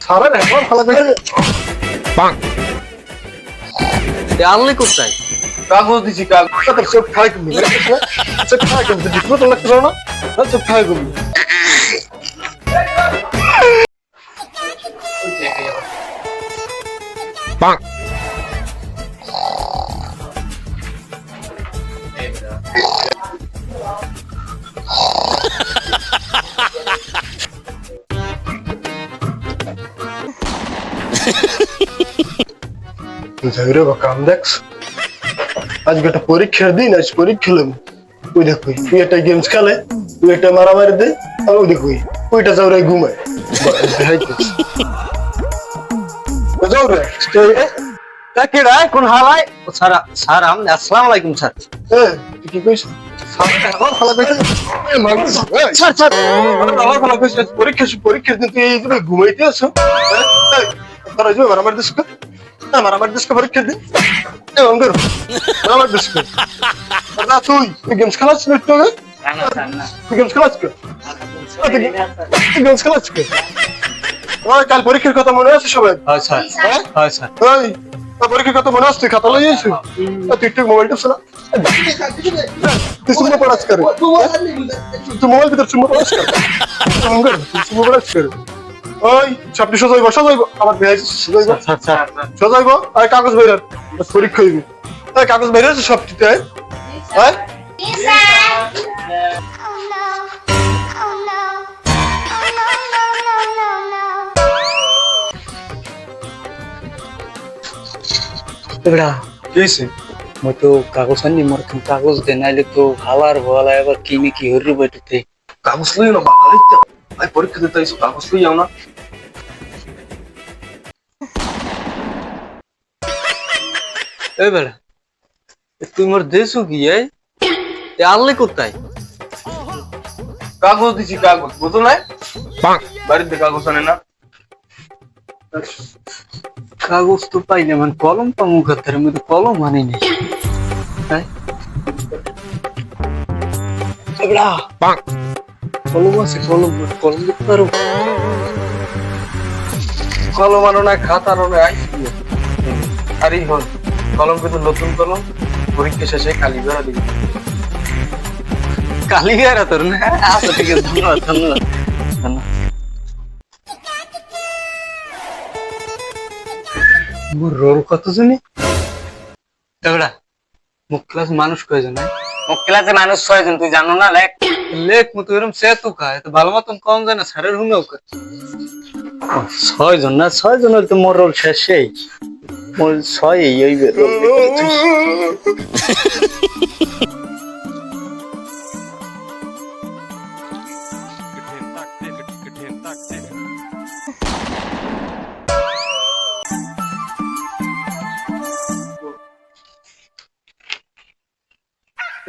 সারা এখন ভালো করে আনলে কোথায়? কাগজ দিছি কাগজ। চোখ খাই কমবি চোখ খাই কমবি ঠিক মতো লাগতে না চোখ খাই কমবি ঝগড়ে বা কাম দেখছ আজকে একটা পরীক্ষার দিন আজ পরীক্ষা নেব ওই দেখ তুই একটা গেমস খেলে তুই একটা মারামারি দে আর ওই দেখ ওই ওইটা যাও রে ঘুমায় কোন হালাই স্যার স্যার আমি আসসালামু আলাইকুম স্যার কি কইছ আমার আমার পরীক্ষা এই ঘুমাইতে হ্যাঁ? এই, তোরা যে মারামারি দিস না মারামারি দিস পরীক্ষার দিন। এ অঙ্গর মারামারি দিস দাদা তুই তুই গেমস খেলাচ্ছ না একটু আগে? তুই গেমস খেলাচ্ছ তুই গেমস খেলাচ্ছ ওই কাল পরীক্ষার কথা মনে আছে সবাই? হয় হ্যাঁ? হয় ওই পরীক্ষার কথা মনে আছে? তুই খাতা লই আইছিস তুই একটু মোবাইল টিপছ না তুই সুম্মা পড়াস করে তুই মোবাইল ভিতর সুম্মা পড়াস করে তুই সুম্মা পড়াস করে ওই সজাইব সজাইব। আমার সজাইব। স্যার সজাইব আর কাগজ বাইরে। পরীক্ষা হইবে। এই কাগজ আছে সবটিতে হ্যাঁ। মই তো কাগজ আনি মোর কাগজ তো হালার ভালা এবার কি নি কি হরি বেটতে কাগজ লই না বাবা আই পরীক্ষা দিতে আইছো কাগজ লই যাও না এবারে তুই মোর দেশু কি এই? আনলে কোথায়? কাগজ দিছি কাগজ বুঝো না বাড়িতে কাগজ আনে না। কাগজ তো পাইলে মানে কলম পা মুখ হাতের মধ্যে কলম আনি নি কলম কলম কলম দিতে পারো। কলম আনো না, খাতা আনো না হল, কলম কিন্তু নতুন কলম, পরীক্ষা শেষে কালি বেড়া দিবি। কালিগার তোর না? আচ্ছা ঠিক আছে, ধন্যবাদ ধন্যবাদ মোর রোল কত মুখ ক্লাস মানুষ কয়জন হ্যাঁ? ক্লাসে মানুষ ছয়জন তুই জানো না লেখ। লেখ মতো এরকম সে তো খায় তো ভালো মতন কম যায় না স্যারের হুনেও খায় ও, ছয়জন না ছয়জন হলে তো মোর রোল শেষ সেই মোর ছয় এই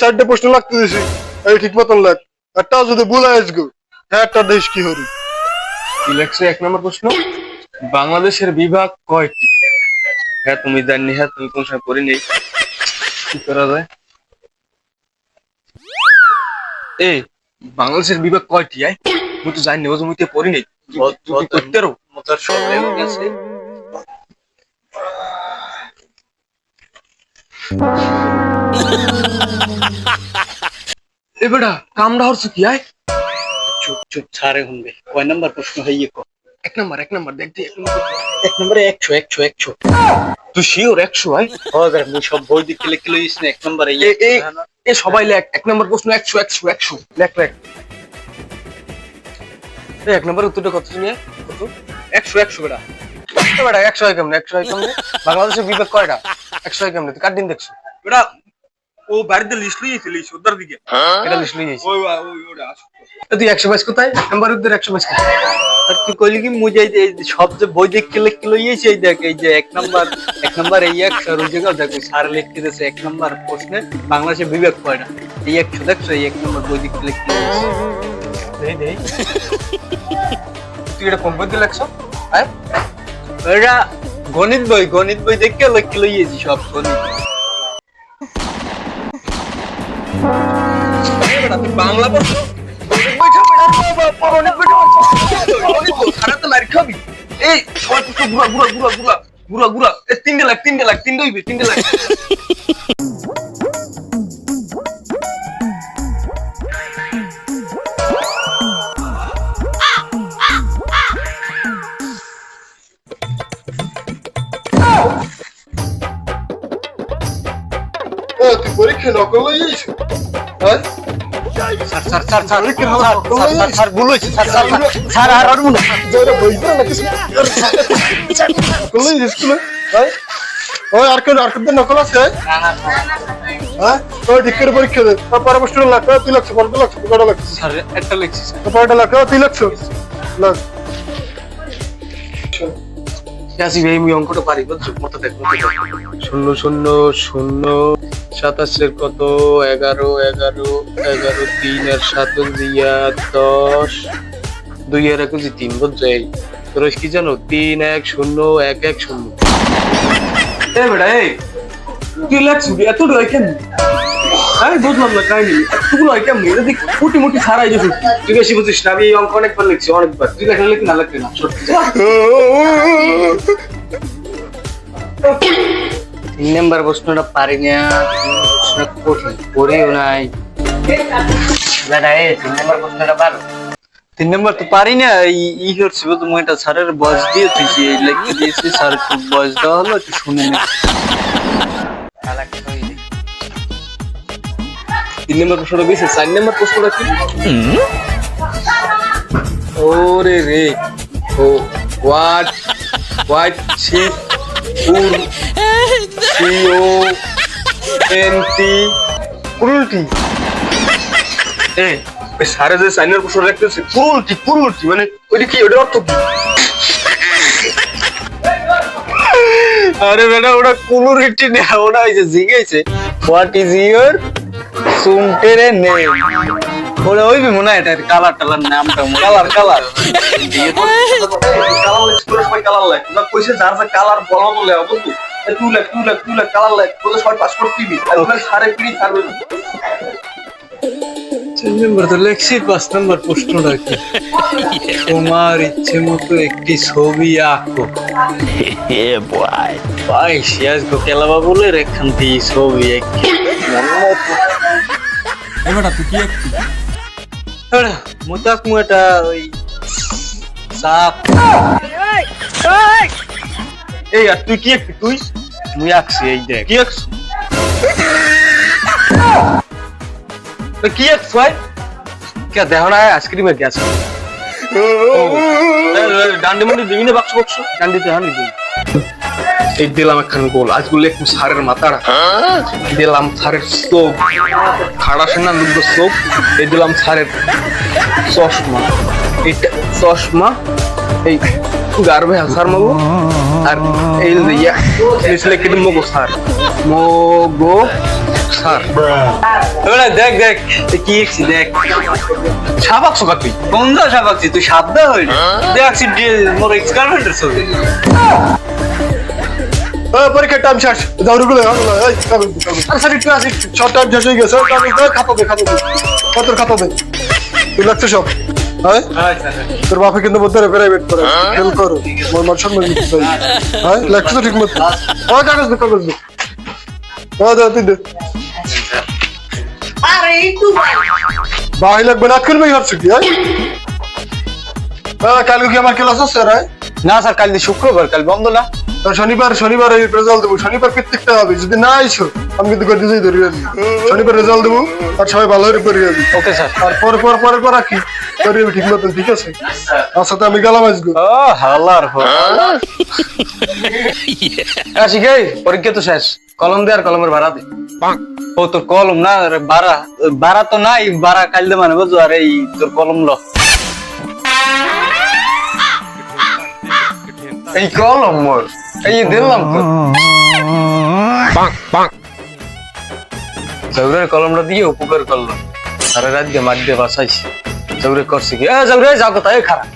চারটে প্রশ্ন লাগতে দিছি। এই ঠিক মতন লাগ একটা যদি ভুল আসগো হ্যাঁ একটা দেশ কি হরি? লেখছে? এক নম্বর প্রশ্ন। বাংলাদেশের বিভাগ কয়টি? হ্যাঁ তুমি জানি হ্যাঁ তুমি কোন সময় পড়ি নেই কি করা যায়? এই বাংলাদেশের বিভাগ কয়টি আয় মুই তো জানি না ওই মুইতে পড়ি নেই বল- তুই বল কি তো। করতে পারো? মোতার সব গেছে এ বেটা কামড়া হচ্ছে কি? আয়। চুপ চুপ ছাড়ে শুনবে কয় নাম্বার প্রশ্ন হইয়ে কো। এক নম্বর এক নম্বর দেখ দি, এক নম্বর। এক নম্বরে একশো একশো একশো। তুই শিওর একশো আয়। হবে মুই সব বই দিকে লিখে লইস না এক নম্বরে এ এ এ সবাই লেখ। এক নম্বর প্রশ্ন একশো একশো একশো। লেখ লেখ। এক নম্বর উত্তরটা কত একশো একশো বেটা। বেটা একশো হয় কেমনে? একশো হয় কেমনে? বাংলাদেশের বিবেক কয়টা? একশো হয় কেমনে? তুই কার দিন দেখছ? বেটা ও বাড়িতে লিস্ট লিস্ট ওদার দিকে। এটা লিস্ট ওই ওই ওটা তুই একশো বাইশ কোথায়? নাম্বার উদ্দের একশো বাইশ কোথায়? আর তুই কইলি কি মুই এই সব যে বই দেখ লিখ লইয়েছি এই দেখ এই যে এক নাম্বার এক নাম্বার এই ওই দেখ স্যার লিখতে দিয়েছে এক নাম্বার প্রশ্নে বাংলাদেশে বিবেক হয় না। এই একশো দেখছ এই এক নাম্বার বই দেখ লিখ দেই দেই। তুই এটা কোন বই দিয়ে হ্যাঁ? এটা গণিত বই গণিত বই দেখে লিখ লইয়েছি সব গণিত। বাংলা পড়ছ এই গুড়া নকল হ্যাঁ আর কেন আর কেন নকল আছে হ্যাঁ পরীক্ষা দে লাখ স্যার একটা লিখছি লাখ লাখ আসি আমি অঙ্কটা পারি বুঝছ মতো মতো দেখ শূন্য শূন্য শূন্য সাতাশের কত? এগারো এগারো এগারো তিন আর সাত দিয়া দশ। দুই আর একুশে তিন বুঝছ? এই তোর কি জানো? তিন এক শূন্য এক এক শূন্য। এ বেটা এই তুই লেখছ এত কেন আমি বুঝলাম না কাহিনি। এতগুলো কেমন? এটা দেখ মোটি মোটি ছাড়াই তুই বেশি বুঝিস না আমি এই অঙ্ক অনেকবার লিখছি অনেকবার। তুই লেখা লিখি না সত্যি। তিন নাম্বার প্রশ্নটা পারি না প্রশ্ন কঠিন পড়েও নাই তিন নম্বর তো পারি না ই করছি বলতো মই এটা স্যারের বয়স দিয়ে তুইছি এই লিখে দিয়েছি, স্যার একটু বয়স দেওয়া হলো, একটু শুনে নে। তিন নম্বর প্রশ্নটা বেশি চার নম্বর প্রশ্নটা কি? ওরে রে, ও, হোয়াট হোয়াট শিপ কুরুলটি এ ওই সারে যে সাইনের প্রশ্ন রাখতেছে কুরুলটি কুরুলটি মানে ওইটা কি ওটা অর্থ আরে বেটা, ওটা কোনো রিটি না, ওটা হয়েছে জিজ্ঞেছে হোয়াট ইজ ইয়োর সুমটের নেম ওটা ওইবি মনে হয় এটার কালার টালার নামটা কালার কালার কালার সবাই কালার লাইট তোরা কইছে যার যা কালার বলা বলে বন্ধু তুই লাগ তুই লাগ তুই লাগ কালার সবাই পাসপোর্ট দিবি আর ওখানে সারে পিড়ি ছাড়বে তিন নম্বর তো লেখছি পাঁচ নম্বর প্রশ্নটা কি তোমার ইচ্ছে মতো একটি ছবি আঁকো। ভাই সিয়াজ বলে এখান থেকে ছবি এঁকে। তুই কি মুতাক মু এটা ওই সাপ। এই আর তুই কি তুই? মুই আঁকছি এই দেখ। কি একটু কি একটু ভাই? কে দেখো না আইসক্রিমের গ্যাস। ডান্ডি মান্ডি দিবি না বাক্স বাক্স ক্যান্ডিতে হানি দিই। এই দিলাম একখান গোল। আজগুলো একটু সারের মাথাটা দিলাম সারের চোখ খাড়া সেনা লুগ্গ চোখ এই দিলাম সারের চশমা। এইটা চশমা, এই গার্বে হাসার মগো। আর এই ইয়া কেটে মগো সার মগো দেখ দেখ কি দেখ। সাবাক সোকা তুই। কোন দা সাবাকছি তুই? দেখছি মোর ছবি। পরীক্ষার টাইম শেষ। স্যার একটু আসি শর্ট টাইম শেষ হয়ে গেছে কত খাতা দে তুই লাগছে সব? হ্যাঁ? তোর বাপে কিন্তু মধ্যে প্রাইভেট করে। খেল করো মোর সম্মান দিতে চাই হ্যাঁ? লাগছে তো ঠিক মতো হ্যাঁ কাগজ দে কাগজ দে। হ্যাঁ দে তুই দে। বাহি লাগবে না করবে ভাবছ কি হ্যাঁ? হ্যাঁ কালকে কি আমার ক্লাস আছে হ্যাঁ না স্যার কাল শুক্রবার কাল বন্ধ না? শনিবার শনিবার এই রেজাল্ট দেবো। শনিবার প্রত্যেকটা হবে। যদি না আইসো আমি কিন্তু করে দিতেই ধরি শনিবার রেজাল্ট দেবো আর সবাই ভালো করে করে যাবি ওকে স্যার আর পর পর পরে পরে কি করে ঠিক মতন ঠিক আছে? আচ্ছা তো আমি গেলাম আজকে। ও হালার হো। আসি গে পরীক্ষা তো শেষ। কলম দে আর কলমের ভাড়া দে। ও তোর কলম না বাড়া বাড়া তো নাই বাড়া কাইলে মানে বুঝছ আর এই তোর কলম ল। এই কলম মোর। এই দিলাম তো। জৌরের কলমটা দিয়ে উপকার করলাম সারা রাত দিয়ে মার দিয়ে বাসাইছি। জৌরে করছি কি? এ জৌরে যাও কোথায় খারাপ।